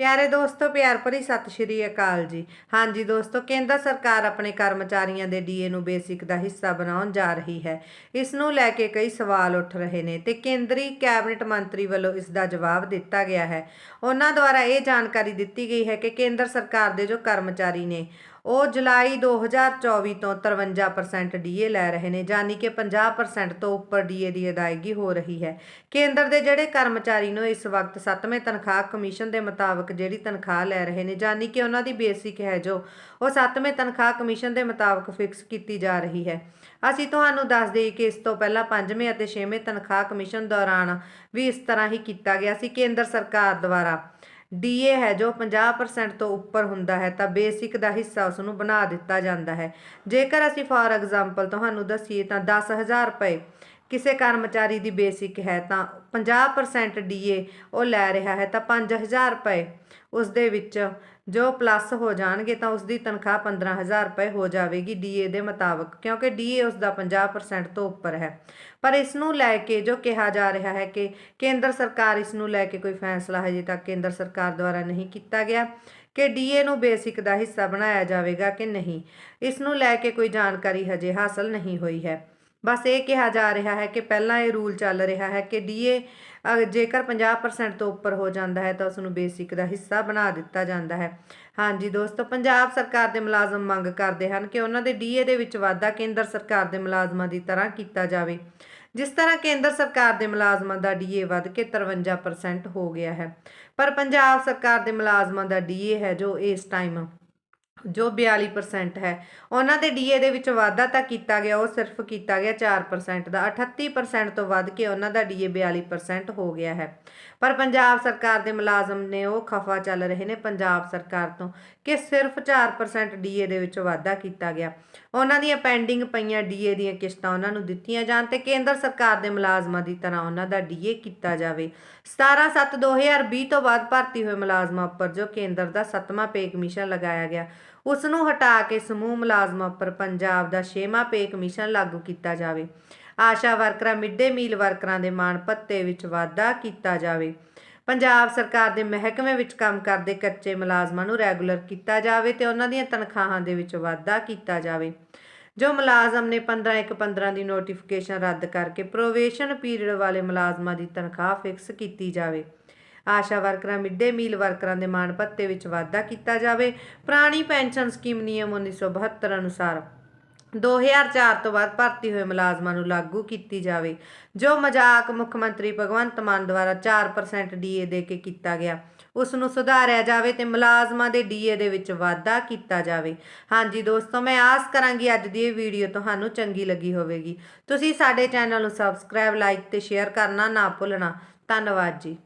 ਪਿਆਰੇ ਦੋਸਤੋ, ਪਿਆਰ ਭਰੀ ਸਤਿ ਸ਼੍ਰੀ ਅਕਾਲ ਜੀ। ਹਾਂਜੀ ਦੋਸਤੋ, ਕੇਂਦਰ ਸਰਕਾਰ ਆਪਣੇ ਕਰਮਚਾਰੀਆਂ ਦੇ ਡੀਏ ਨੂੰ ਬੇਸਿਕ ਦਾ ਹਿੱਸਾ ਬਣਾਉਣ ਜਾ ਰਹੀ ਹੈ। ਇਸ ਨੂੰ ਲੈ ਕੇ ਕਈ ਸਵਾਲ ਉੱਠ ਰਹੇ ਨੇ ਤੇ ਕੇਂਦਰੀ ਕੈਬਨਿਟ ਮੰਤਰੀ ਵੱਲੋਂ ਇਸ ਦਾ ਜਵਾਬ ਦਿੱਤਾ ਗਿਆ ਹੈ। ਉਹਨਾਂ ਦੁਆਰਾ ਇਹ ਜਾਣਕਾਰੀ ਦਿੱਤੀ ਗਈ ਹੈ ਕਿ ਕੇਂਦਰ ਸਰਕਾਰ ਦੇ ਜੋ ਕਰਮਚਾਰੀ ਨੇ ਉਹ ਜੁਲਾਈ 2024 ਤੋਂ 53% ਡੀਏ ਲੈ ਰਹੇ ਨੇ ਯਾਨੀ ਕਿ 50% ਤੋਂ ਉੱਪਰ ਡੀਏ ਦੀ ਅਦਾਇਗੀ ਹੋ ਰਹੀ ਹੈ। ਕੇਂਦਰ ਦੇ ਜਿਹੜੇ ਕਰਮਚਾਰੀ ਨੂੰ ਇਸ ਵਕਤ 7ਵੇਂ ਤਨਖਾਹ ਕਮਿਸ਼ਨ ਦੇ ਮੁਤਾਬਕ ਜਿਹੜੀ ਤਨਖਾਹ ਲੈ ਰਹੇ ਨੇ ਯਾਨੀ ਕਿ ਉਹਨਾਂ ਦੀ ਬੇਸਿਕ ਹੈ ਜੋ ਉਹ 7ਵੇਂ ਤਨਖਾਹ ਕਮਿਸ਼ਨ ਦੇ ਮੁਤਾਬਕ ਫਿਕਸ ਕੀਤੀ ਜਾ ਰਹੀ ਹੈ। ਅਸੀਂ ਤੁਹਾਨੂੰ ਦੱਸ ਦੇਈਏ ਕਿ ਇਸ ਤੋਂ ਪਹਿਲਾਂ 5ਵੇਂ ਅਤੇ 6ਵੇਂ ਤਨਖਾਹ ਕਮਿਸ਼ਨ ਦੌਰਾਨ ਵੀ ਇਸ ਤਰ੍ਹਾਂ ਹੀ ਕੀਤਾ ਗਿਆ ਸੀ, ਕੇਂਦਰ ਸਰਕਾਰ ਦੁਆਰਾ। ਡੀਏ ਹੈ ਜੋ 50% ਤੋਂ ਉੱਪਰ ਹੁੰਦਾ ਹੈ ਤਾਂ ਬੇਸਿਕ ਦਾ ਹਿੱਸਾ ਉਸ ਨੂੰ ਬਣਾ ਦਿੱਤਾ ਜਾਂਦਾ ਹੈ। ਜੇਕਰ ਅਸੀਂ ਫਾਰ ਐਗਜ਼ਾਮਪਲ ਤੁਹਾਨੂੰ ਦੱਸੀਏ ਤਾਂ 10000 ਰੁਪਏ ਕਿਸੇ ਕਰਮਚਾਰੀ ਦੀ ਬੇਸਿਕ ਹੈ ਤਾਂ 50% ਡੀਏ ਉਹ ਲੈ ਰਿਹਾ ਹੈ ਤਾਂ 5000 ਰੁਪਏ ਉਸ ਦੇ ਵਿੱਚ ਜੋ ਪਲੱਸ ਹੋ ਜਾਣਗੇ ਤਾਂ ਉਸ ਦੀ ਤਨਖਾਹ 15000 ਰੁਪਏ ਹੋ ਜਾਵੇਗੀ ਡੀਏ ਦੇ ਮੁਤਾਬਕ, ਕਿਉਂਕਿ ਡੀਏ ਉਸ ਦਾ 50% ਤੋਂ ਉੱਪਰ ਹੈ। ਪਰ ਇਸ ਨੂੰ ਲੈ ਕੇ ਜੋ ਕਿਹਾ ਜਾ ਰਿਹਾ ਹੈ ਕਿ ਕੇਂਦਰ ਸਰਕਾਰ ਇਸ ਨੂੰ ਲੈ ਕੇ ਕੋਈ ਫੈਸਲਾ ਹਜੇ ਤੱਕ ਕੇਂਦਰ ਸਰਕਾਰ ਦੁਆਰਾ ਨਹੀਂ ਕੀਤਾ ਗਿਆ ਕਿ ਡੀਏ ਨੂੰ ਬੇਸਿਕ ਦਾ ਹਿੱਸਾ ਬਣਾਇਆ ਜਾਵੇਗਾ ਕਿ ਨਹੀਂ। ਇਸ ਨੂੰ ਲੈ ਕੇ ਕੋਈ ਜਾਣਕਾਰੀ ਹਜੇ ਹਾਸਲ ਨਹੀਂ ਹੋਈ ਹੈ। ਬਸ ਇਹ ਕਿਹਾ ਜਾ ਰਿਹਾ ਹੈ ਕਿ ਪਹਿਲਾਂ ਇਹ ਰੂਲ ਚੱਲ ਰਿਹਾ ਹੈ ਕਿ ਡੀਏ ਜੇਕਰ 50% ਤੋਂ ਉੱਪਰ ਹੋ ਜਾਂਦਾ ਹੈ ਤਾਂ ਉਸ ਨੂੰ ਬੇਸਿਕ ਦਾ ਹਿੱਸਾ ਬਣਾ ਦਿੱਤਾ ਜਾਂਦਾ ਹੈ। ਹਾਂਜੀ ਦੋਸਤੋ, ਪੰਜਾਬ ਸਰਕਾਰ ਦੇ ਮੁਲਾਜ਼ਮ ਮੰਗ ਕਰਦੇ ਹਨ ਕਿ ਉਹਨਾਂ ਦੇ ਡੀਏ ਦੇ ਵਿੱਚ ਵਾਧਾ ਕੇਂਦਰ ਸਰਕਾਰ ਦੇ ਮੁਲਾਜ਼ਮਾਂ ਦੀ ਤਰ੍ਹਾਂ ਕੀਤਾ ਜਾਵੇ। ਜਿਸ ਤਰ੍ਹਾਂ ਕੇਂਦਰ ਸਰਕਾਰ ਦੇ ਮੁਲਾਜ਼ਮਾਂ ਦਾ ਡੀਏ ਵੱਧ ਕੇ 53% ਹੋ ਗਿਆ ਹੈ, ਪਰ ਪੰਜਾਬ ਸਰਕਾਰ ਦੇ ਮੁਲਾਜ਼ਮਾਂ ਦਾ ਡੀਏ ਹੈ ਜੋ ਇਸ ਟਾਈਮ ਜੋ 42% ਹੈ। ਉਹਨਾਂ ਦੇ ਡੀਏ ਦੇ ਵਿੱਚ ਵਾਧਾ ਤਾਂ ਕੀਤਾ ਗਿਆ, ਉਹ ਸਿਰਫ ਕੀਤਾ ਗਿਆ 4% ਦਾ। 38% ਤੋਂ ਵੱਧ ਕੇ ਉਹਨਾਂ ਦਾ ਡੀਏ 42% ਹੋ ਗਿਆ ਹੈ। ਪਰ ਪੰਜਾਬ ਸਰਕਾਰ ਦੇ ਮੁਲਾਜ਼ਮ ਨੇ ਉਹ ਖਫਾ ਚੱਲ ਰਹੇ ਨੇ ਪੰਜਾਬ ਸਰਕਾਰ ਤੋਂ ਕਿ ਸਿਰਫ 4% ਡੀਏ ਦੇ ਵਿੱਚ ਵਾਧਾ ਕੀਤਾ ਗਿਆ। ਉਹਨਾਂ ਦੀਆਂ ਪੈਂਡਿੰਗ ਪਈਆਂ ਡੀਏ ਦੀਆਂ ਕਿਸ਼ਤਾਂ ਉਹਨਾਂ ਨੂੰ ਦਿੱਤੀਆਂ ਜਾਣ ਤੇ ਕੇਂਦਰ ਸਰਕਾਰ ਦੇ ਮੁਲਾਜ਼ਮਾਂ ਦੀ ਤਰ੍ਹਾਂ ਉਹਨਾਂ ਦਾ ਡੀਏ ਕੀਤਾ ਜਾਵੇ। 17/7/2020 ਤੋਂ ਬਾਅਦ ਭਰਤੀ ਹੋਏ ਮੁਲਾਜ਼ਮਾਂ ਉੱਪਰ ਜੋ ਕੇਂਦਰ ਦਾ 7ਵਾਂ ਪੇ ਕਮਿਸ਼ਨ ਲਗਾਇਆ ਗਿਆ ਉਸ ਨੂੰ ਹਟਾ ਕੇ ਸਮੂਹ ਮੁਲਾਜ਼ਮਾਂ ਉੱਪਰ ਪੰਜਾਬ ਦਾ 6ਵਾਂ ਪੇ ਕਮਿਸ਼ਨ ਲਾਗੂ ਕੀਤਾ ਜਾਵੇ। ਆਸ਼ਾ ਵਰਕਰਾਂ, ਮਿੱਡੇ ਮੀਲ ਵਰਕਰਾਂ ਦੇ ਮਾਣ ਭੱਤੇ ਵਿੱਚ ਵਾਧਾ ਕੀਤਾ ਜਾਵੇ। ਪੰਜਾਬ ਸਰਕਾਰ ਦੇ ਮਹਿਕਮੇ ਵਿੱਚ ਕੰਮ ਕਰਦੇ ਕੱਚੇ ਮੁਲਾਜ਼ਮਾਂ ਨੂੰ ਰੈਗੂਲਰ ਕੀਤਾ ਜਾਵੇ ਤੇ ਉਹਨਾਂ ਦੀਆਂ ਤਨਖਾਹਾਂ ਦੇ ਵਿੱਚ ਵਾਧਾ ਕੀਤਾ ਜਾਵੇ। ਜੋ ਮੁਲਾਜ਼ਮ ਨੇ 15 ਇੱਕ 15 ਦੀ ਨੋਟੀਫਿਕੇਸ਼ਨ ਰੱਦ ਕਰਕੇ ਪ੍ਰੋਵੇਸ਼ਨ ਪੀਰੀਅਡ ਵਾਲੇ ਮੁਲਾਜ਼ਮਾਂ ਦੀ ਤਨਖਾਹ ਫਿਕਸ ਕੀਤੀ ਜਾਵੇ। ਆਸ਼ਾ ਵਰਕਰਾਂ, ਮਿਡ ਡੇ ਮੀਲ ਵਰਕਰਾਂ ਦੇ ਮਾਣ ਭੱਤੇ ਵਿੱਚ ਵਾਧਾ ਕੀਤਾ ਜਾਵੇ। ਪੁਰਾਣੀ ਪੈਨਸ਼ਨ ਸਕੀਮ ਨਿਯਮ 1972 ਅਨੁਸਾਰ 2004 ਤੋਂ ਬਾਅਦ ਭਰਤੀ ਹੋਏ ਮੁਲਾਜ਼ਮਾਂ ਨੂੰ ਲਾਗੂ ਕੀਤੀ ਜਾਵੇ, ਜੋ ਮਜ਼ਾਕ ਮੁੱਖ ਮੰਤਰੀ ਭਗਵੰਤ ਮਾਨ ਦੁਆਰਾ 4% ਡੀਏ ਦੇ ਕੇ ਕੀਤਾ ਗਿਆ। ਉਸ ਨੂੰ ਸੁਧਾਰਿਆ ਜਾਵੇ ਤੇ ਮੁਲਾਜ਼ਮਾਂ ਦੇ ਡੀਏ ਦੇ ਵਿੱਚ ਵਾਧਾ ਕੀਤਾ ਜਾਵੇ। ਹਾਂਜੀ ਦੋਸਤੋ, ਮੈਂ ਆਸ ਕਰਾਂਗੀ ਅੱਜ ਦੀ ਇਹ ਵੀਡੀਓ ਤੁਹਾਨੂੰ ਚੰਗੀ ਲੱਗੀ ਹੋਵੇਗੀ। ਤੁਸੀਂ ਸਾਡੇ ਚੈਨਲ ਨੂੰ ਸਬਸਕ੍ਰਾਈਬ ਲਾਈਕ ਤੇ ਸ਼ੇਅਰ ਕਰਨਾ ਨਾ ਭੁੱਲਣਾ। ਧੰਨਵਾਦ ਜੀ।